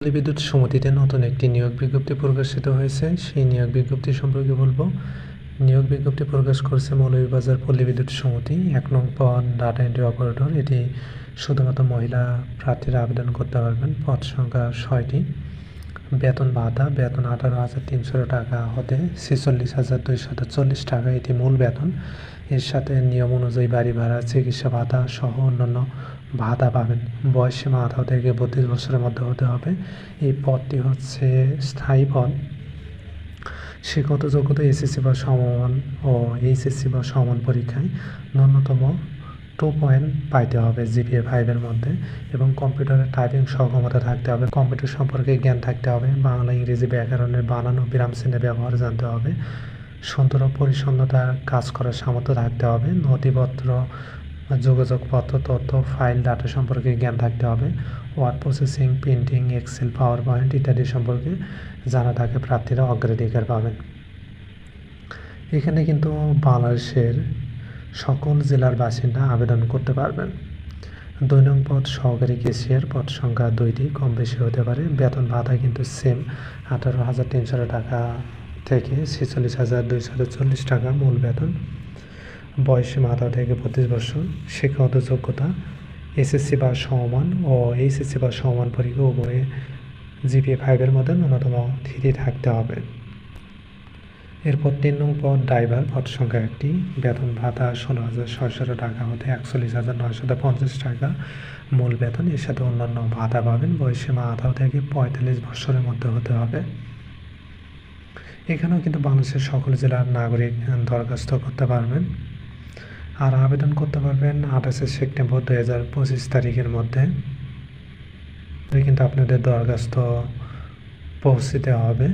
বিদ্যুৎ সমিতিতে নতুন একটি নিয়োগ বিজ্ঞপ্তি প্রকাশিত হয়েছে। সেই নিয়োগ বিজ্ঞপ্তি সম্পর্কে বলব, নিয়োগ বিজ্ঞপ্তি প্রকাশ করছে মৌলভীবাজার পল্লী বিদ্যুৎ সমিতি এক নং পদ ডাটা এন্ট্রি অপারেটর। এটি শুধুমাত্র মহিলা প্রার্থীরা আবেদন করতে পারবেন। পদ সংখ্যা ছয়টি। বেতন ভাতা, বেতন আঠারো হাজার তিনশো টাকা হতে ছেচল্লিশ হাজার দুইশত চল্লিশ টাকা। এটি মূল বেতন। এর সাথে নিয়ম অনুযায়ী বাড়ি ভাড়া, চিকিৎসা ভাতা সহ অন্যান্য ভাতা পাবেন। বয়স সীমা আঠারো থেকে বত্রিশ বছরের মধ্যে হতে হবে। এই পদটি হচ্ছে স্থায়ী পদ। শিক্ষত যোগ্যতা এসএসসি বা সমমান ও এইচএসসি বা সমান পরীক্ষায় ন্যূনতম টু পয়েন্ট পাইতে হবে জিপিএ ফাইভের মধ্যে এবং কম্পিউটারের টাইপিং সক্ষমতা থাকতে হবে। কম্পিউটার সম্পর্কে জ্ঞান থাকতে হবে। বাংলা, ইংরেজি ব্যাকরণের বানানো বিরাম চিহ্নের ব্যবহার জানতে হবে। সুন্দর পরিচ্ছন্নতার কাজ করার সামর্থ্য থাকতে হবে। নথিপত্র যোগাযোগপত্র তথ্য, ফাইল ডাটা সম্পর্কে জ্ঞান থাকতে হবে। Word processing printing excel power point ইত্যাদি সম্পর্কে জানা থাকে, প্রার্থীরা অগ্রাধিকার পাবেন। এখানে কিন্তু বাংলাদেশের সকল জেলার বাসিন্দা আবেদন করতে পারবেন। দুই নং পদ সহকারী কেশিয়ার পদ সংখ্যা দুইটি, কম বেশি হতে পারে। বেতন ভাতা কিন্তু সেম আঠারো হাজার তিনশো টাকা থেকে ছেচল্লিশ হাজার দুইশো চল্লিশ টাকা মূল বেতন। বয়সী মাথা থেকে পঁচিশ বছর, শিক্ষাগত যোগ্যতা এসএসসি বা সমমান ও এইচএসসি বা সমমান পরীক্ষা উভয়ে জিপিএ ফাইভের মধ্যে ন্যূনতম থ্রি থাকতে হবে। এরপর তিন নং পদ ড্রাইভার পদ সংখ্যা একটি। বেতন ভাতা ষোলো হাজার ছয়শো টাকা হতে একচল্লিশ হাজার নয়শো পঞ্চাশ টাকা। মূল বেতন, এর সাথে অন্যান্য ভাতা পাবেন। বয়সীমা আঠারো থেকে পঁয়তাল্লিশ বছরের মধ্যে হতে হবে। এখানেও কিন্তু বাংলাদেশের সকল জেলার নাগরিক দরখাস্ত করতে পারবেন। আর আবেদন করতে পারবেন আঠাশে সেপ্টেম্বর দু হাজার পঁচিশ তারিখের মধ্যে। কিন্তু আপনাদের দরখাস্ত পৌঁছিতে হবে।